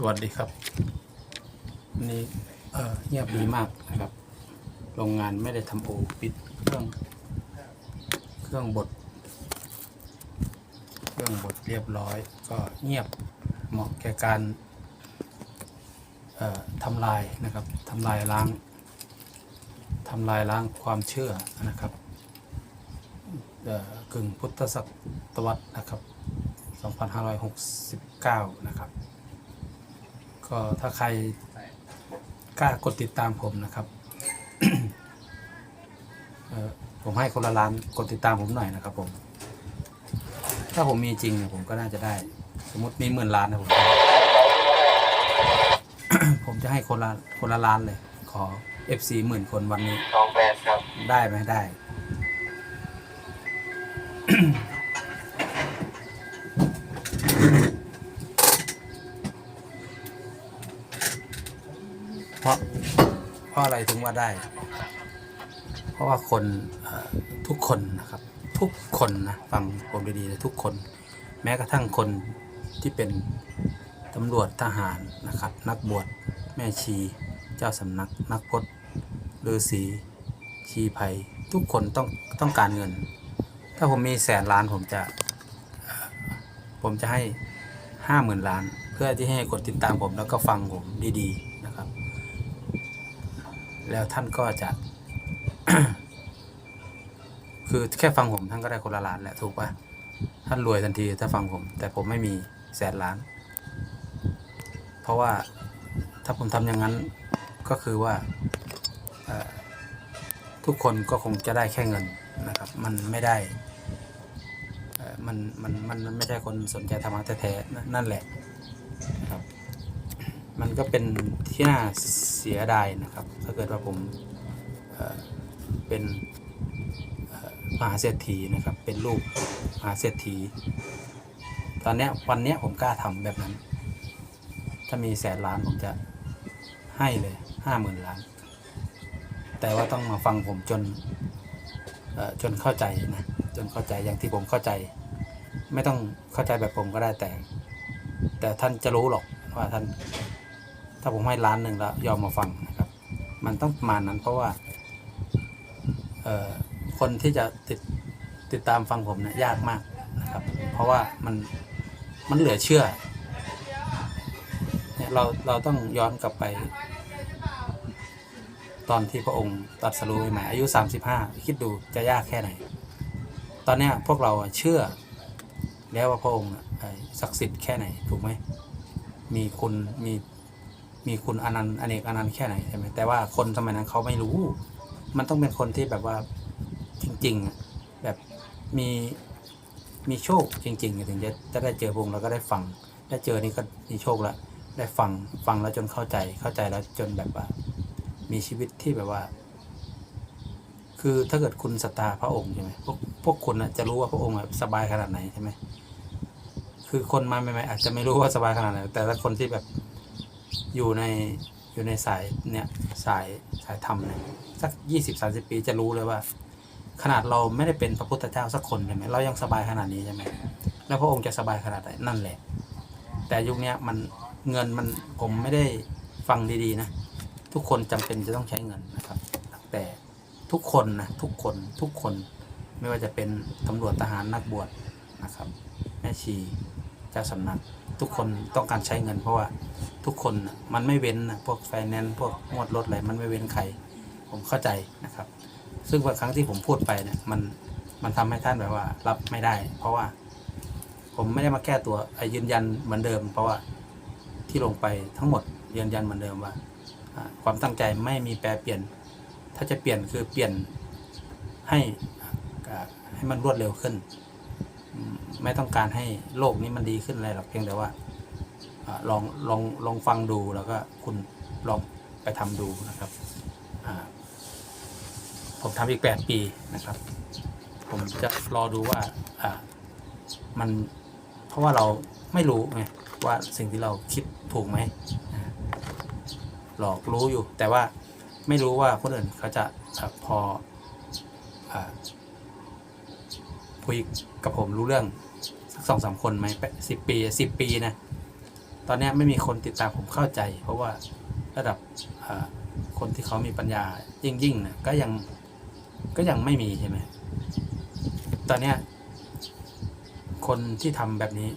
สวัสดีครับวันนี้เอ่เงียบดีมากนะครับ โรงงานไม่ได้ทำโอปิดเครื่อง เครื่องบด เครื่องบดเรียบร้อย ก็เงียบเหมาะแก่การทำลายนะครับทำลายล้างทำลายล้างความเชื่อนะครับกึ่งพุทธศตวรรษนะครับ 2569 นะครับ ก็ถ้าใครกล้ากดติดตามผมนะครับเอ่อผมให้คนละล้านกดติดตามผมหน่อยนะครับ ผม ถ้าผมมีจริงเนี่ยผมก็น่าจะได้ สมมติมีหมื่นล้านนะผมผมจะให้คนละคนละล้านเลย ขอ FC หมื่นคนวันนี้สองแปดครับ ได้ไหมได้ ราะอะไรถึงว่าได้ เพราะว่าคนทุกคนนะครับ ทุกคนนะฟังผมดีๆนะทุกคน แม้กระทั่งคนที่เป็นตำรวจทหารนะครับ นักบวชแม่ชี เจ้าสำนัก นักพจน์ฤาษีชีภัย ทุกคนต้องต้องการเงิน ถ้าผมมีแสนล้านผมจะ ผมจะให้ห้าหมื่นล้าน เพื่อที่ให้กดติดตามผมแล้วก็ฟังผมดีๆ แล้วท่านก็จะคือแค่ฟังผมท่านก็ได้คนละล้านแหล้วถูกปะท่านรวยทันทีถ้าฟังผม แต่ผมไม่มีแสนล้าน เพราะว่าถ้าผมทำอย่างนั้นก็คือว่าทุกคนก็คงจะได้แค่เงินนะครับ มันไม่ได้มันมันมันไม่ใช่คนสนใจธรรมะแท้ๆนั่นแหละครับ มันก็เป็นที่น่า สียดายนะครับ ถ้าเกิดว่าผมเป็นมหาเศรษฐีนะครับ เป็นลูกมหาเศรษฐี ตอนนี้วันนี้ผมกล้าทำแบบนั้น ถ้ามีแสนล้านผมจะให้เลยห้าหมื่นล้าน แต่ว่าต้องมาฟังผมจนจนเข้าใจนะจนเข้าใจอย่างที่ผมเข้าใจ ไม่ต้องเข้าใจแบบผมก็ได้แต่ แต่ท่านจะรู้หรอกว่าท่าน ถ้าผมให้ล้านหนึ่งแล้วยอมมาฟังนะครับ มันต้องประมาณนั้นเพราะว่าคนที่จะติดติดตามฟังผมเนี่ยยากมากนะครับ เพราะว่ามันมันเหลือเชื่อเนี่ยเราเราต้องย้อนกลับไป ตอนที่พระองค์ตรัสรู้ใหม่อายุ 35 คิดดูจะยากแค่ไหน ตอนเนี้ยพวกเราเชื่อ แล้วว่าพระองค์ศักดิ์สิทธิ์แค่ไหนถูกไหมมีคุณมี มีคุณอนันต์อเนกอนันต์แค่ไหนใช่ไหมแต่ว่าคนสมัยนั้นเขาไม่รู้ มันต้องเป็นคนที่แบบว่าจริงๆอะแบบมีมีโชคจริงๆถึงจะจะได้เจอพงแล้วก็ได้ฟัง ได้เจอนี่ก็มีโชคล้วได้ฟังฟังแล้วจนเข้าใจเข้าใจแล้วจนแบบว่า มีชีวิตที่แบบว่า คือถ้าเกิดคุณศรัทธาพระองค์ใช่ไหมพวกพวกคุณนะจะรู้ว่าพระองค์แบบสบายขนาดไหนใช่ไหมคือคนมาใหม่ๆอาจจะไม่รู้ว่าสบายขนาดไหนแต่ถ้าคนที่แบบ อยู่ในอยู่ในสายเนี่ยสายสายธรรมเนี่ยสักยี่สิบสาสิบปีจะรู้เลยว่า ขนาดเราไม่ได้เป็นพระพุทธเจ้าสักคนใช่ไหมเรายังสบายขนาดนี้ใช่ไหมแล้วพระองค์จะสบายขนาดไหนนั่นแหละ แต่ยุคนี้มันเงินมันผมไม่ได้ฟังดีๆนะ ทุกคนจำเป็นจะต้องใช้เงินนะครับ แต่ทุกคนนะทุกคนทุกคนไม่ว่าจะเป็นตำรวจทหารนักบวชนะครับ แม่ชี เจ้าสำนัก ทุกคนต้องการใช้เงินเพราะว่าทุกคนมันไม่เว้นนะพวกไฟแนนซ์พวกงวดรถอะไรมันไม่เว้นใครผมเข้าใจนะครับ ซึ่งบางครั้งที่ผมพูดไปเนี่ยมันมันทำให้ท่านแบบว่ารับไม่ได้ เพราะว่า ผมไม่ได้มาแก้ตัวยืนยันเหมือนเดิม เพราะว่าที่ลงไปทั้งหมดยืนยันเหมือนเดิมว่า ความตั้งใจไม่มีแปรเปลี่ยน ถ้าจะเปลี่ยนคือเปลี่ยนให้อ่าให้มันรวดเร็วขึ้น ไม่ต้องการให้โลกนี้มันดีขึ้นอะไรหรอกเพียงแต่ว่าลองลองลองฟังดูแล้วก็คุณลองไปทำดูนะครับผมทำอีกแปดปีนะครับ ผมจะรอดูว่ามันเพราะว่าเราไม่รู้ไงว่าสิ่งที่เราคิดถูกไหมหลอกรู้อยู่ แต่ว่าไม่รู้ว่าคนอื่นเขาจะพออคุยกับผมรู้เรื่อง สองสามคนไหมสิบปีสิบปีนะ ตอนนี้ไม่มีคนติดตามผมเข้าใจ เพราะว่าระดับคนที่เขามีปัญญายิ่งยิ่งๆเนี่ยก็ยังก็ยังไม่มีใช่ไหมตอนนี้คนที่ทำแบบนี้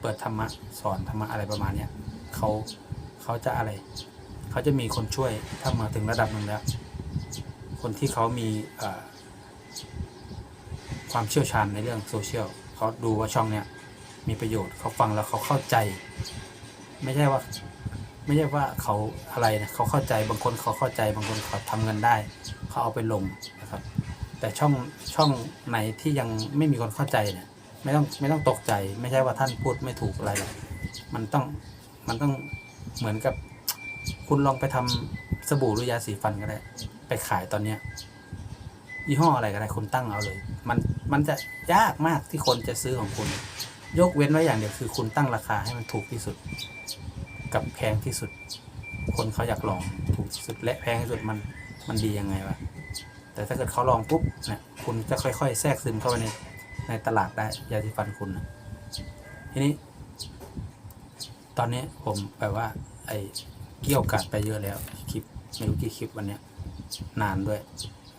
เปิดธรรมะสอนธรรมะอะไรประมาณเนี้ยเขาเขาจะอะไร เขาจะมีคนช่วยถ้ามาถึงระดับหนึ่งแล้ว คนที่เขามีความเชี่ยวชาญในเรื่องโซเชียล เขาดูว่าช่องเนี้ยมีประโยชน์เขาฟังแล้วเขาเข้าใจ ไม่ใช่ว่า ไม่ใช่ว่าเขาอะไรนะเขาเข้าใจบางคนเขาเข้าใจบางคนเขาทำเงินได้ เขาเอาไปลงนะครับ แต่ช่องช่องไหนที่ยังไม่มีคนเข้าใจเนี่ยไม่ต้องไม่ต้องตกใจ ไม่ใช่ว่าท่านพูดไม่ถูกอะไรหรอกมันต้องมันต้องเหมือนกับ คุณลองไปทำสบู่หรือยาสีฟันก็ได้ ไปขายตอนเนี้ย ยี่ห้ออะไรก็ได้คุณตั้งเอาเลย มันมันจะยากมากที่คนจะซื้อของคุณ ยกเว้นไว้อย่างเดียวคือคุณตั้งราคาให้มันถูกที่สุด กับแพงที่สุด คนเขาอยากลองถูกที่สุดและแพงที่สุดมันมันดียังไงวะแต่ถ้าเกิดเขาลองปุ๊บเนี่ยคุณจะค่อย ๆ แทรกซึมเข้าไปในในตลาดได้ยาสีฟันคุณนะทีนี้ ตอนนี้ผมแบบว่า ไอ้เกี่ยวกัดไปเยอะแล้วคลิปไม่รู้กี่คลิปวันเนี้ยนานด้วย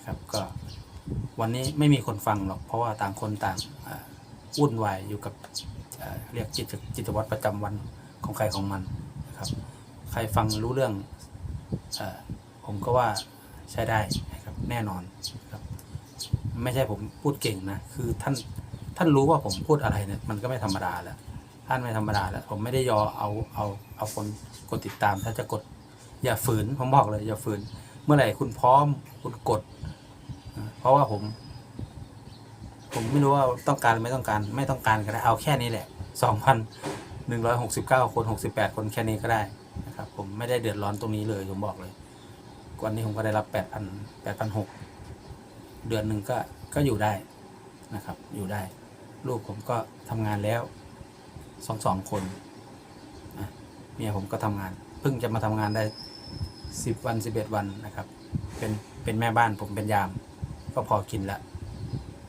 ครับก็วันนี้ไม่มีคนฟังหรอก เพราะว่าต่างคนต่างอุ่นวายอยู่กับเรียกจิตจิตวัตรประจำวันของใครของมันนะครับ ใครฟังรู้เรื่องอผมก็ว่าใช้ได้นะครับแน่นอนครับ ไม่ใช่ผมพูดเก่งนะคือท่านท่านรู้ว่าผมพูดอะไรเนี่ยมันก็ไม่ธรรมดาแล้วท่านไม่ธรรมดาแล้วผมไม่ได้ยอเอาเอาเอาคนกดติดตาม ถ้าจะกดอย่าฝืนผมบอกเลยอย่าฝืน เมื่อไหร่คุณพร้อมคุณกด ราะว่าผม ผมไม่รู้ว่าต้องการหรือไม่ต้องการ ไม่ต้องการก็ได้เอาแค่นี้แหละสองพันหนึ่งร้อยหกสิบเก้าคนหกสิบแปดคนแค่นี้ก็ได้นะครับ ผมไม่ได้เดือดร้อนตรงนี้เลยผมบอกเลยวันนี้ผมก็ได้รับแปดพันแปดพันหกเดือนหนึ่งก็ก็อยู่ได้นะครับ อยู่ได้ ลูกผมก็ทำงานแล้วสองสองคนอะเมียผมก็ทำงาน เพิ่งจะมาทำงานได้สิบวันสิบเอ็ดวันนะครับ เป็นเป็นแม่บ้านผมเป็นยาม ก็พอกินล้ว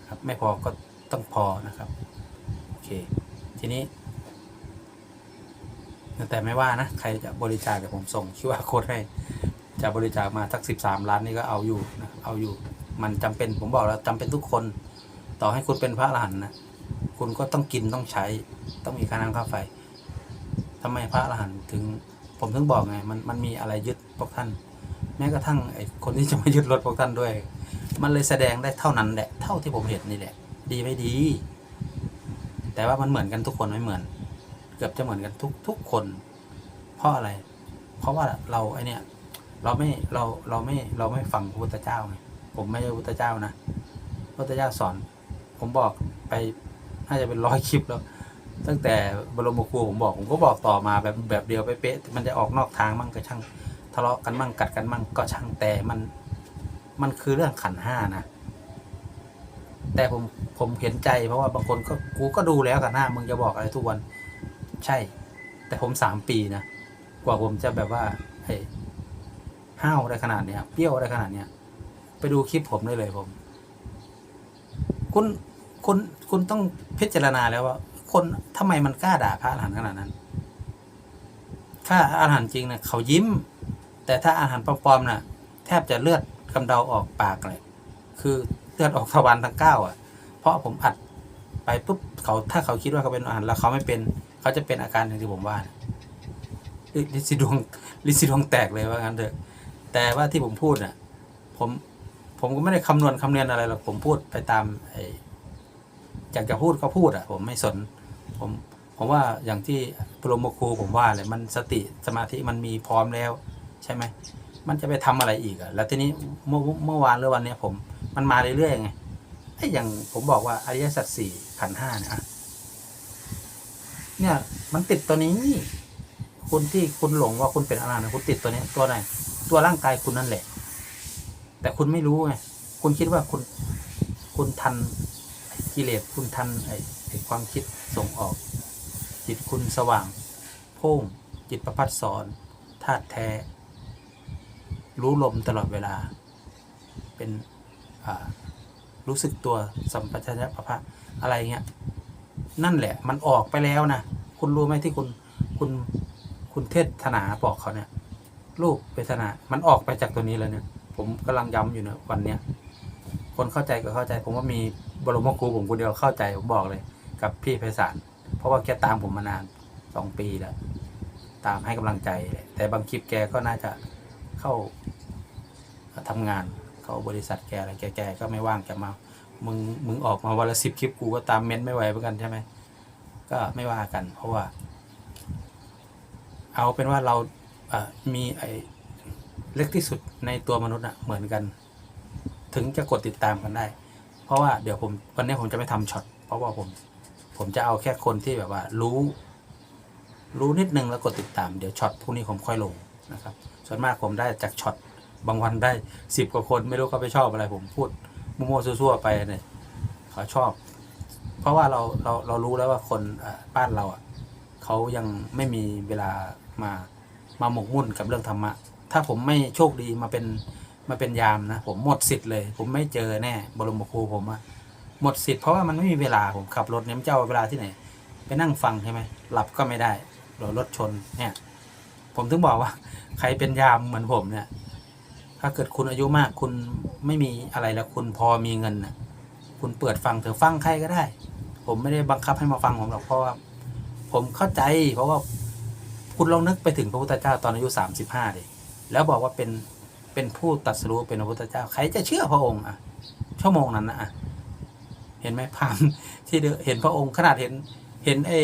ครับไม่พอก็ต้องพอนะครับโอเคทีนี้ แต่ไม่ว่านะ ใครจะบริจาคเดี๋ยวผมส่งคิวอาโค้ดให้ จะบริจาคมาสักสิบสามล้านนี่ก็เอาอยู่นะเอาอยู่ มันจำเป็นผมบอกแล้วจำเป็นทุกคน ต่อให้คุณเป็นพระอรหันต์นะคุณก็ต้องกินต้องใช้ต้องมีค่าน้ำค่าไฟทำไมพระอรหันต์ถึง ผมถึงบอกไงมันมันมีอะไรยึดพวกท่าน แม้กระทั่งไอ้คนที่จะมายึดรถพวกท่านด้วย มันเลยแสดงได้เท่านั้นแหละ เท่าที่ผมเห็นนี่แหละ ดีไม่ดี แต่ว่ามันเหมือนกันทุกคนไม่เหมือน เกือบจะเหมือนกันทุกทุกคน เพราะอะไร เพราะว่าเราไอเนี่ย เราไม่เราเราไม่เราไม่ฟังพระพุทธเจ้าไงผมไม่ใช่พระพุทธเจ้านะพระพุทธเจ้าสอน ผมบอกไปน่าจะเป็นร้อยคลิปแล้วตั้งแต่บรมครูผมบอกผมก็บอกต่อมาแบบแบบเดียวไปเป๊ะมันจะออกนอกทางมั่งก็ช่าง ทะเลาะกันมั่งกัดกันมั่งก็ช่างแต่มัน มันคือเรื่องขันห้านะ แต่ผมผมเห็นใจเพราะว่าบางคนก็กูก็ดูแล้วกันหน้ามึงจะบอกอะไรทุกวัน ใช่ แต่ผมสามปีนะ กว่าผมจะแบบว่าเฮ้ยห้าวอะได้ขนาดเนี้ยเปรี้ยวอะได้ขนาดเนี้ยไปดูคลิปผมได้เลยผม คุณคุณคุณต้องพิจารณาแล้วว่า คนทำไมมันกล้าด่าพระอรหันต์ขนาดนั้น ถ้าอาหารจริงเนี่ยเขายิ้ม แต่ถ้าอาหารปลอมๆน่ะ แทบจะเลือดำเดาออกปากเลยคือเลือดออกทวารทั้งเก้าอะ เพราะผมอัดไปปุ๊บเขาถ้าเขาคิดว่าเขาเป็นอาหารแล้วเขาไม่เป็นเขาจะเป็นอาการอย่างที่ผมว่าลิลิซิดวงลิซิดวงแตกเลยว่างั้นเถอะ แต่ว่าที่ผมพูดน่ะ ผมผมก็ไม่ได้คำนวณคำเนียนอะไรหรอกผมพูดไปตามไอ้อยากจะพูดก็พูดอะ ผมไม่สน ผมผมว่าอย่างที่ปรมครูผมว่าเลยมันสติสมาธิมันมีพร้อมแล้ว ใช่ไหม มันจะไปทำอะไรอีกอะแล้วทีนี้เมื่อเมื่อวานหรือวันเนี้ยผม มันมาเรื่อยๆไงไอ้อย่างผมบอกว่าอริยสัจสี่ขันห้าเนี่ยเนี่ย มันติดตัวนี้คุณที่คุณหลงว่าคุณเป็นอรหันต์คุณติดตัวนี้ตัวไหนตัวร่างกายคุณนั่นแหละ แต่คุณไม่รู้ไงคุณคิดว่าคุณคุณทันกิเลสคุณทันไอ้ไอ้ความคิดส่งออก จิตคุณสว่าง โพ่งจิตประพัดสอนธาตุแท้ รู้ลมตลอดเวลา เป็นรู้สึกตัวสัมปชัญญะประภะอะไรเงี้ยนั่นแหละมันออกไปแล้วนะคุณรู้ไหมที่คุณคุณคุณเทศนาบอกเขาเนี่ยรูปเวทนา มันออกไปจากตัวนี้แล้วเนี่ย ผมกำลังย้ำอยู่เนี่ยวันเนี้ยคนเข้าใจก็เข้าใจ ผมว่ามีบรมครูผมคนเดียวเข้าใจผมบอกเลย กับพี่ไพศาลเพราะว่าแกตามผมมานานสองปีแล้ว ตามให้กำลังใจเลยแต่บางคลิปแกก็น่าจะ เข้าทำงานเข้าบริษัทแกอะไรแกแกก็ไม่ว่างจะมา มึงมึงออกมาวันละสิบคลิปกูก็ตามเม้นไม่ไหวเหมือนกันใช่ไหมก็ไม่ว่ากัน เพราะว่า เอาเป็นว่าเราเมีไอ้เล็กที่สุดในตัวมนุษย์อะเหมือนกัน ถึงจะกดติดตามกันได้ เพราะว่าเดี๋ยวผมวันนี้ผมจะไม่ทำช็อตเพราะว่าผม ผมจะเอาแค่คนที่แบบว่า รู้ รู้นิดนึงแล้วกดติดตามเดี๋ยวช็อตพวกนี้ผมค่อยลงนะครับ ส่วนมากผมได้จากช็อตบางวันได้สิบกว่าคนไม่รู้เขาไปชอบอะไรผมพูดมั่วๆซั่วๆไปเนี่ยเขาชอบ เพราะว่าเราเราเรารู้แล้วว่าคนบ้านเราอะเขายังไม่มีเวลามามาหมกมุ่นกับเรื่องธรรมะ ถ้าผมไม่โชคดีมาเป็นมาเป็นยามนะ ผมหมดสิทธิ์เลย ผมไม่เจอแน่บรมครูผมอะหมดสิทธิ์เพราะว่ามันไม่มีเวลาผมขับรถเนี่ยมันจะเอาเวลาที่ไหน ไปนั่งฟังใช่ไหมหลับก็ไม่ได้รถชนเนี่ย ผมถึงบอกว่า ใครเป็นยามเหมือนผมเนี่ย ถ้าเกิดคุณอายุมากคุณไม่มีอะไรแล้วคุณพอมีเงินนะคุณเปิดฟังเถอะฟังใครก็ได้ ผมไม่ได้บังคับให้มาฟังผมหรอกเพราะว่าผมเข้าใจ เพราะว่าคุณลองนึกไปถึงพระพุทธเจ้าตอนอายุสามสิบห้าดิแล้วบอกว่าเป็นเป็นผู้ตรัสรู้เป็นพระพุทธเจ้า ใครจะเชื่อพระองค์อะชั่วโมงนั้นนะอะเห็นไหมพามที่เดินเห็นพระองค์ขนาดเห็นเห็นไอ้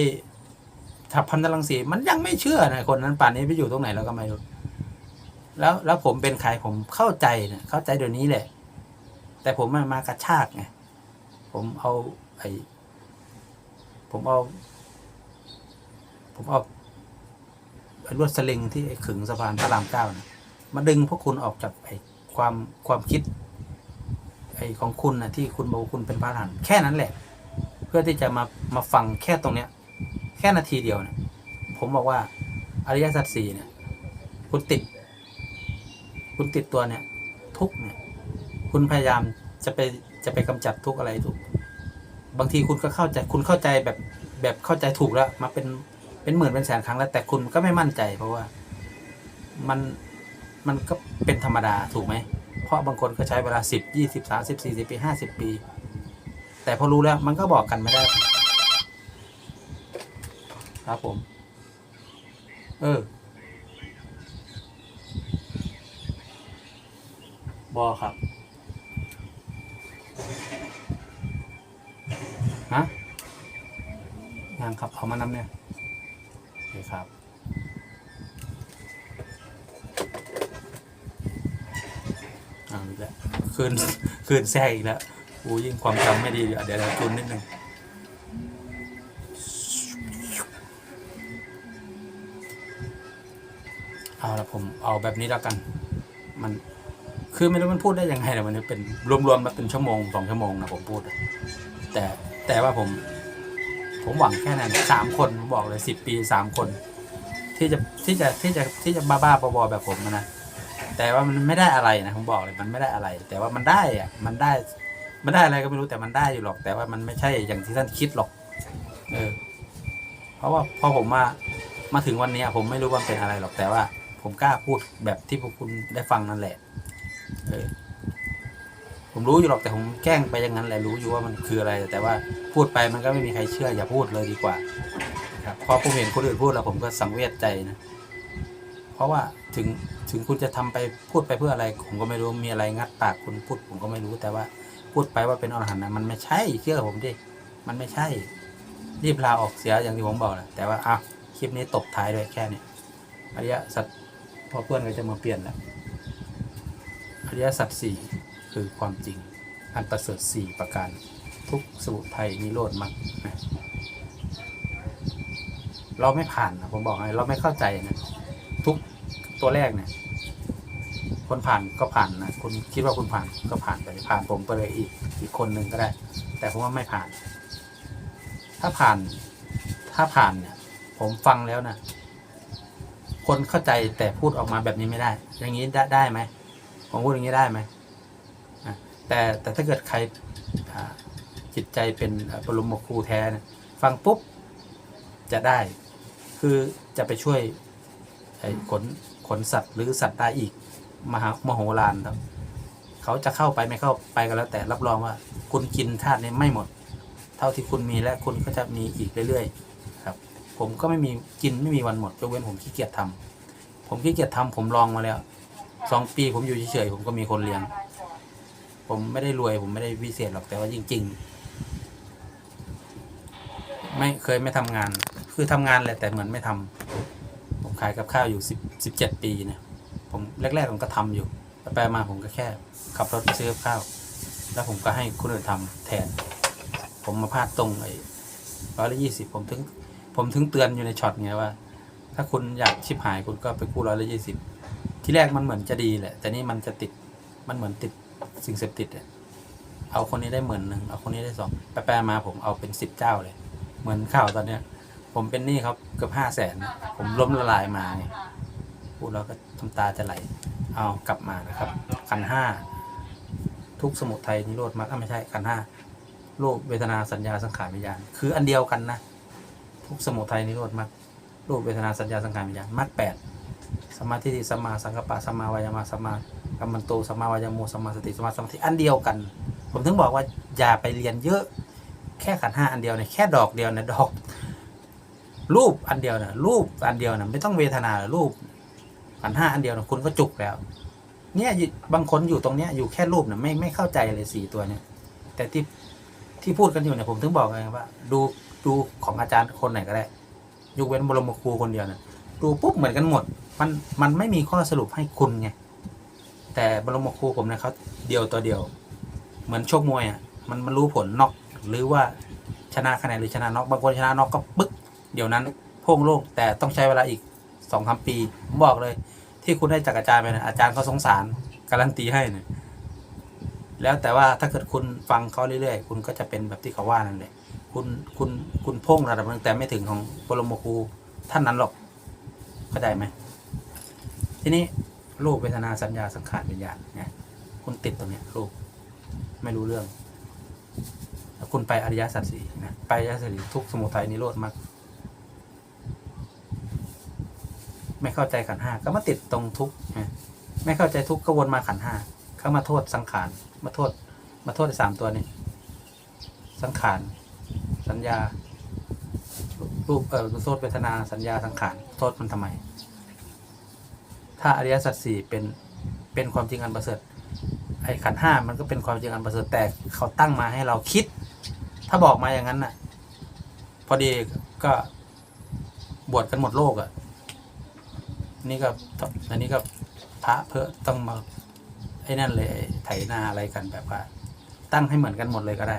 ทับพันธรังสีมันยังไม่เชื่อนะคนนั้นป่านนี้ไปอยู่ตรงไหนแล้วก็ไม่รู้แล้วแล้วผมเป็นใครผมเข้าใจเนี่ยเข้าใจเดี๋ยวนี้แหละ แต่ผมมามากระชากไงผมเอาไอ้ผมเอา ผมเอาลวดสลิงที่ขึงสะพานพระรามเก้านะมาดึงพวกคุณออกจากไอ้ความความคิด ไอ้ของคุณนะที่คุณบอกคุณเป็นพระอรหันต์แค่นั้นแหละ เพื่อที่จะมามาฟังแค่ตรงเนี้ย ค่นาทีเดียวเนี่ยผมบอกว่าอริยสัจสี่เนี่ย คุณติด คุณติดตัวเนี่ย ทุกเนี่ย คุณพยายามจะไปจะไปกำจัดทุกอะไรทุกบางทีคุณก็เข้าใจ คุณเข้าใจแบบแบบเข้าใจถูกแล้วมาเป็นเป็นหมื่นเป็นแสนครั้งแล้ว แต่คุณก็ไม่มั่นใจ เพราะว่ามันมันก็เป็นธรรมดาถูกไหม เพราะบางคนก็ใช้เวลาสิบยี่สิบสามสิบสี่สิบปีห้าสิบปี แต่พอรู้แล้วมันก็บอกกันไม่ได้ ครับผม เออบอครับ ฮะยังครับเอามานำเนี่ยโอเคครับเอาอีกแล้วคืนคืนแทรกอีกแล้วอูยิ่งความจำไม่ดี เดี๋ยวเดี๋ยวเราจุนนิดนึง เอาละผมเอาแบบนี้แล้วกัน มันคือไม่รู้มันพูดได้ยังไงนะมันเป็นรวมๆมาเป็นชั่วโมงสองชั่วโมงนะผมพูด แต่แต่ว่าผม ผมหวังแค่นั้นสามคนผมบอกเลยสิบปีสามคน ที่จะที่จะที่จะที่จะบ้าๆบอๆแบบผมนะแต่ว่ามันไม่ได้อะไรนะผมบอกเลยมันไม่ได้อะไร แต่ว่ามันได้อะมันได้มันได้อะไรก็ไม่รู้แต่มันได้อยู่หรอก แต่ว่ามันไม่ใช่อย่างที่ท่านคิดหรอก เออ เพราะว่าพอผมมามาถึงวันนี้ผมไม่รู้ว่าเป็นอะไรหรอกแต่ว่า ผมกล้าพูดแบบที่พวกคุณได้ฟังนั่นแหละ เออ ผมรู้อยู่หรอกแต่ผมแกล้งไปอย่างนั้นแหละรู้อยู่ว่ามันคืออะไร แต่ว่าพูดไปมันก็ไม่มีใครเชื่อ อย่าพูดเลยดีกว่า ครับพอผมเห็นคนอื่นพูดแล้วผมก็สังเวชใจนะ เพราะว่าถึงถึงคุณจะทำไปพูดไปเพื่ออะไร ผมก็ไม่รู้มีอะไรงัดปากคุณพูด ผมก็ไม่รู้แต่ว่า พูดไปว่าเป็นอรหันต์นะมันไม่ใช่เชื่อผมดิมันไม่ใช่รีบลาออกเสียอย่างที่ผมบอกแหละแต่ว่าอ้าวคลิปนี้ตบท้ายด้วยแค่นี้อริยสัจ อเพื่อนก็จะมาเปลี่ยนแล้วอริยสัจสี่คือความจริง อันประเสริฐสี่ประการ ทุกสมุทัยนิโรธมรรคเราไม่ผ่านนะผมบอกให้เราไม่เข้าใจนะทุกตัวแรกเนี่ยคนผ่านก็ผ่านนะคุณคิดว่าคุณผ่านก็ผ่านไปผ่านผมไปเลยอีกอีกคนหนึ่งก็ได้ แต่ผมว่าไม่ผ่าน ถ้าผ่านถ้าผ่านเนี่ย ผมฟังแล้วนะ คนเข้าใจแต่พูดออกมาแบบนี้ไม่ได้ อย่างนี้ได้ได้ไหมผมพูดอย่างนี้ได้ไหมแต่แต่ถ้าเกิดใครจิตใจเป็นปรมครูแท้นะฟังปุ๊บจะได้ คือจะไปช่วยขนขนสัตว์หรือสัตว์ได้อีก มหามโหฬารครับ เขาจะเข้าไปไม่เข้าไปก็แล้วแต่รับรองว่า คุณกินธาตุนี้ไม่หมด เท่าที่คุณมีและคุณก็จะมีอีกเรื่อยๆ ผมก็ไม่มีกินไม่มีวันหมดยกเว้นผมขี้เกียจทำผมขี้เกียจทำผมลองมาแล้วสองปีผมอยู่เฉยๆผมก็มีคนเลี้ยง ผมไม่ได้รวย ผมไม่ได้พิเศษหรอกแต่ว่าจริง ๆ ไม่เคยไม่ทำงาน คือทำงานแหละแต่เหมือนไม่ทำผมขายกับข้าวอยู่สิบสิบเจ็ดปีเนี่ยผมแรกๆผมก็ทำอยู่ไปมาผมก็แค่ขับรถไปซื้อกับข้าว แล้วผมก็ให้คนอื่นทำแทน ผมมาพลาดตรงไอ้ร้อยละยี่สิบผมถึง ผมถึงเตือนอยู่ในช็อตไงว่า ถ้าคุณอยากชิบหายคุณก็ไปกู้ร้อยละยี่สิบที่แรกมันเหมือนจะดีแหละ แต่นี่มันจะติดมันเหมือนติดสิ่งเสพติดอะเอาคนนี้ได้หมื่นหนึ่งเอาคนนี้ได้สองแปลมาผมเอาเป็นสิบเจ้าเลย เหมือนข่าวตอนเนี้ย ผมเป็นหนี้ครับเกือบห้าแสนผมล้มละลายมาไงพูดแล้วก็ทำตาจะไหล เอากลับมานะครับขันห้าทุกสมุทัยนิโรธมรรคไม่ใช่ขันห้าโลกเวทนาสัญญาสังขารวิญญาณ คืออันเดียวกันนะ ทุกสมุทัยนิโรธมรรครูปเวทนาสัญญาสังขารวิญญาณมรรคแปดสมาธิสัมมาสังกัปปะสัมมาวายามะสัมมากัมมันโตสัมมาวายาโมสัมมาสติสัมมาสมาธิอันเดียวกัน ผมถึงบอกว่าอย่าไปเรียนเยอะ แค่ขันห้าอันเดียวเนี่ยแค่ดอกเดียวนะดอก รูปอันเดียวนะรูปอันเดียวนะไม่ต้องเวทนาหรอรูปขันห้าอันเดียวนะคุณก็จุกแล้ว เนี่ยบางคนอยู่ตรงเนี้ยอยู่แค่รูปนะไม่ไม่เข้าใจเลยสี่ตัวเนี่ยแต่ที่ที่พูดกันอยู่เนี่ยผมถึงบอกไงว่า ดู ดูของอาจารย์คนไหนก็ได้ ยกเว้นบรมครูคนเดียวนะดูปุ๊บเหมือนกันหมด มันมันไม่มีข้อสรุปให้คุณไงแต่บรมครูผมเนี่ยเขาเดียวตัวเดียว เหมือนชกมวยอะมันมันรู้ผลน็อกหรือว่าชนะคะแนนหรือชนะน็อกบางคนชนะน็อกก็ปึ๊กเดี๋ยวนั้นพ่งโล่งแต่ต้องใช้เวลาอีกสองสามปีผมบอกเลย ที่คุณได้จากอาจารย์ไปนะอาจารย์เขาสงสารการันตีให้เนี่ยแล้วแต่ว่าถ้าเกิดคุณฟังเขาเรื่อยๆ คุณก็จะเป็นแบบที่เขาว่านั่นแหละ คุณคุณคุณพ่งระดับหนึงแต่ไม่ถึงของปรมครูท่านนั้นหรอกเข้าใจไหมทีนี้รูปเวทนาสัญญาสังขารวิญญาณเนี่ยคุณติดตรงเนี้ยรูปไม่รู้เรื่องคุณไปอริยสัจสี่นะไปอริยสัจสี่ทุกสมุทัยนิโรธมรรคไม่เข้าใจขันห้าก็มาติดตรงทุกนะไม่เข้าใจทุกก็วนมาขันห้าเข้ามาโทษสังขารมาโทษ มาโทษสามตัวนี้ สังขาร สัญญา รูปเออโทษเวทนาสัญญาสังขารโทษมันทำไม ถ้าอริยสัจสี่เป็นเป็นความจริงอันประเสริฐไอ้ขันห้ามันก็เป็นความจริงอันประเสริฐแต่เขาตั้งมาให้เราคิด ถ้าบอกมาอย่างนั้นน่ะ พอดีก็บวชกันหมดโลกอะนี่ก็อันนี้ก็พระเพื่อต้องมาไอ้นั่นเลยไถนาอะไรกันแบบว่า ตั้งให้เหมือนกันหมดเลยก็ได้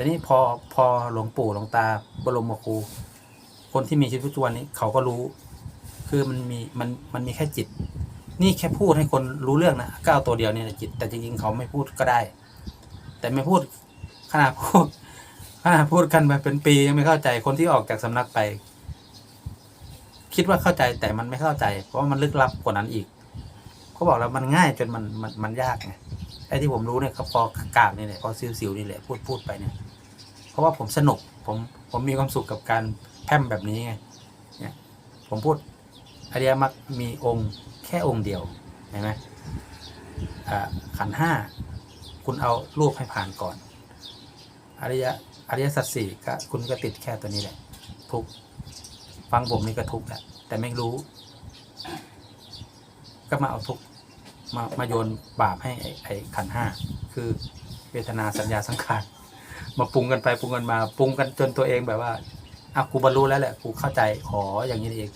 แต่นี่พอพอหลวงปู่หลวงตาบรมครู คนที่มีชีวิตประจำวันนี้เขาก็รู้ คือมันมีมันมันมีแค่จิต นี่แค่พูดให้คนรู้เรื่องนะก้าวตัวเดียวเนี่ยจิต แต่จริงๆเขาไม่พูดก็ได้ แต่ไม่พูดขนาดพูดขนาดพูดกันมาเป็นปียังไม่เข้าใจคนที่ออกจากสำนักไป คิดว่าเข้าใจแต่มันไม่เข้าใจ เพราะมันลึกลับกว่านั้นอีกเขาบอกแล้วมันง่ายจนมันมันมันยากไงไอ้ที่ผมรู้เนี่ยก็พอกากนี่แหละพอซิวๆนี่แหละพูดพูดไปเนี่ย เพราะว่าผมสนุกผมผมมีความสุขกับการแพมแบบนี้ไงเนี่ยผมพูดอริยมรรคมีองค์แค่องค์เดียวเห็นไหมขันห้าคุณเอารูปให้ผ่านก่อน อริยอริยสัจสี่ก็คุณก็ติดแค่ตัวนี้แหละ ทุกฟังผมนี่ก็ทุกแหละแต่ไม่รู้ ก็มาเอาทุกมามาโยนบาปให้ไอ้ขันห้าคือเวทนาสัญญาสังขาร มาปรุงกันไปปรุงกันมาปรุงกันจนตัวเองแบบว่าอะกูบรรลุแล้วแหละกูเข้าใจขออย่างนี้เอง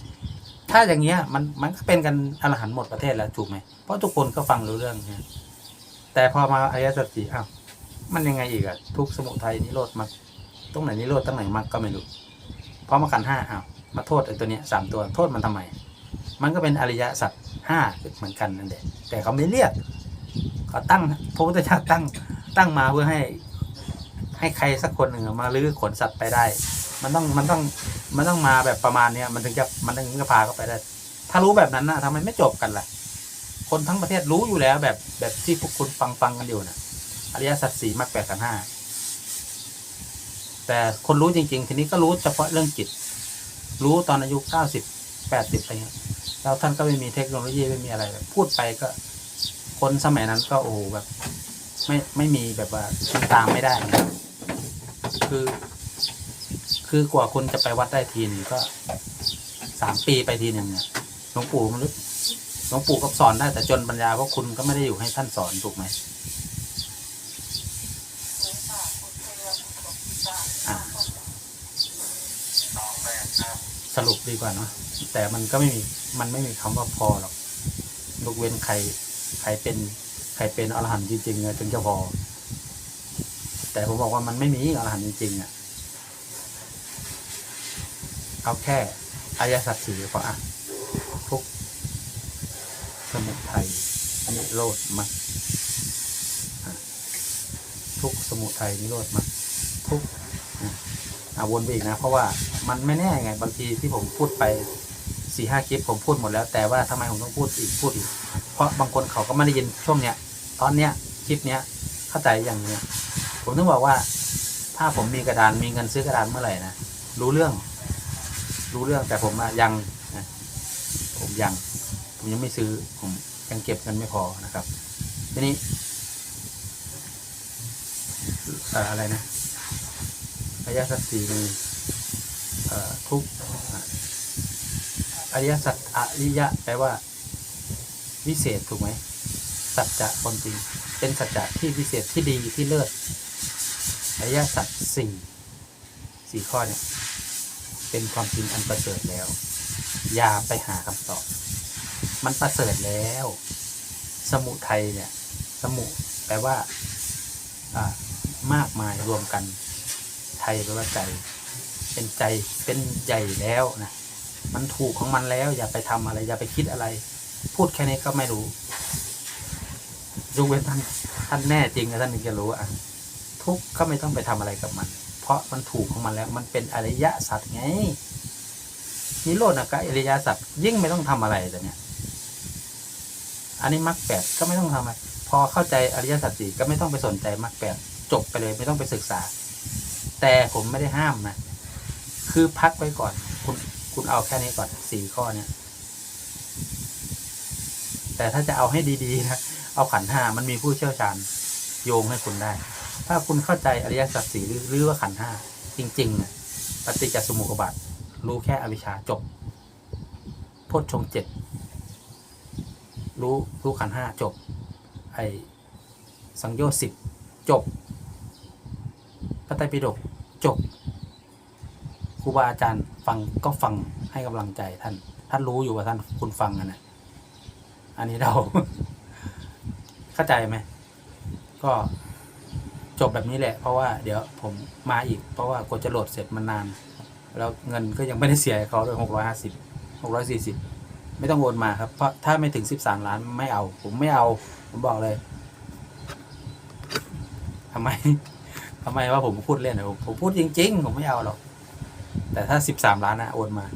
ถ้าอย่างเงี้ยมันมันก็เป็นกันอรหันต์หมดประเทศแล้วถูกไหมเพราะทุกคนก็ฟังรู้เรื่องแต่พอมาอริยสัจสี่อ้าวมันยังไงอีกอะทุกสมุทัยนิโรธมรรคตรงไหนนิโรธตรงไหนมรรคก็ไม่รู้เพราะมาขันห้าอ้าวมาโทษไอ้ตัวเนี้ยสามตัวโทษมันทำไม มันก็เป็นอริยสัจห้าเหมือนกันนั่นแหละแต่เขาไม่เรียกเขาตั้งพระพุทธเจ้าตั้งตั้งมาเพื่อให้ ให้ใครสักคนหนึ่งมาลื้อขนสัตว์ไปได้ มันต้องมันต้องมันต้องมาแบบประมาณเนี้ยมันถึงจะมันถึงจะพาเขาไปได้ ถ้ารู้แบบนั้นนะทำไมไม่จบกันล่ะ คนทั้งประเทศรู้อยู่แล้วแบบแบบที่พวกคุณฟังฟังกันอยู่นะอริยสัจสี่มรรคแปดกันห้าแต่คนรู้จริง ๆ ทีนี้ก็รู้เฉพาะเรื่องจิต รู้ตอนอายุเก้าสิบแปดสิบอะไรเงี้ยแล้วท่านก็ไม่มีเทคโนโลยีไม่มีอะไรแบบพูดไปก็ คนสมัยนั้นก็โอ้โหแบบ ไม่ไม่มีแบบว่าคิดตามไม่ได้ไงคื คือ คือกว่าคุณจะไปวัดได้ทีนึงก็สามปีไปทีหนึ่งเนี่ยหลวงปู่มันรู้หลวงปู่ก็สอนได้แต่จนปัญญาเพราะคุณก็ไม่ได้อยู่ให้ท่านสอนถูกไหมสรุปดีกว่าเนาะแต่มันก็ไม่มีมันไม่มีคำว่าพอหรอกยกเว้นใคร ใครเป็น ใครเป็นอรหันต์จริงๆเนี่ยถึงจะพอ แต่ผมบอกว่ามันไม่มีอรหันต์จริงๆอะเอาแค่อายสัตว์สี่พออะทุกสมุทัยนิโรธมรรคอะทุกสมุทัยนิโรธมรรคทุกอะวนไปอีกนะ เพราะว่ามันไม่แน่ไง บางทีที่ผมพูดไปสี่ห้าคลิปผมพูดหมดแล้ว แต่ว่าทำไมผมต้องพูดอีกพูดอีก เพราะบางคนเขาก็ไม่ได้ยินช่วงเนี้ย ตอนเนี้ยคลิปเนี้ยเข้าใจอย่างเนี้ย ผมต้องบอกว่า ถ้าผมมีกระดานมีเงินซื้อกระดานเมื่อไหร่นะรู้เรื่อง รู้เรื่องแต่ผมอะยังนะผมยัง ผมยังไม่ซื้อ ผมยังเก็บเงินไม่พอนะครับ ทีนี้เอ่อะไรนะอริยสัจสี่มีทุกข์อะอริยสัจอริยะแปลว่า วิเศษถูกไหมสัจจะความจริง เป็นสัจจะที่พิเศษที่ดีที่เลิศ อริยสัจสี่สี่ข้อเนี่ยเป็นความจริงอันประเสริฐแล้ว อย่าไปหาคำตอบ มันประเสริฐแล้ว สมุทัยเนี่ย สมุแปลว่าอ่ามากมายรวมกัน ไทยแปลว่าใจ เป็นใจเป็นใหญ่แล้วนะมันถูกของมันแล้ว อย่าไปทำอะไร อย่าไปคิดอะไร พูดแค่นี้ก็ไม่รู้ยกเว้นท่านท่านแน่จริงนะท่านถึงจะรู้อะ ทุกข์ก็ไม่ต้องไปทำอะไรกับมัน เพราะมันถูกของมันแล้ว มันเป็นอริยสัจไงนิโรธนะก็อริยสัจยิ่งไม่ต้องทำอะไรแต่เนี่ย อันนี้มรรคแปดก็ไม่ต้องทำอะไรพอเข้าใจอริยสัจสี่ก็ไม่ต้องไปสนใจมรรคแปดจบไปเลยไม่ต้องไปศึกษา แต่ผมไม่ได้ห้ามนะคือพักไว้ก่อน คุณคุณเอาแค่นี้ก่อนสี่ข้อเนี่ยแต่ถ้าจะเอาให้ดีๆนะเอาขันห้ามันมีผู้เชี่ยวชาญโยงให้คุณได้ ถ้าคุณเข้าใจอริยสัจสี่หรือว่าขันห้าจริงๆนี่ยปฏิจจสมุปบาทรู้แค่อวิชชาจบโพชฌงเจ็ดรู้รู้ขันห้าจบ ไอสังโยชน์สิบจบพระไตรปิฎกจบครูบาอาจารย์ฟังก็ฟังให้กำลังใจท่าน ท่านรู้อยู่ว่าท่านคุณฟังนะ อันนี้เรา เข้าใจไหม ก็ บแบบนี้แหละ เพราะว่าเดี๋ยวผมมาอีก เพราะว่ากว่าจะโหลดเสร็จมันนาน แล้วเงินก็ยังไม่ได้เสียเขาด้วยหกร้อยห้าสิบหกร้อยสี่สิบไม่ต้องโอนมาครับ เพราะถ้าไม่ถึงสิบสามล้านไม่เอา ผมไม่เอา ผมบอกเลยทำไมทำไมว่าผมพูดเล่นอะผมผมพูดจริง ๆ ผมไม่เอาหรอก แต่ถ้าสิบสามล้านนะโอนมา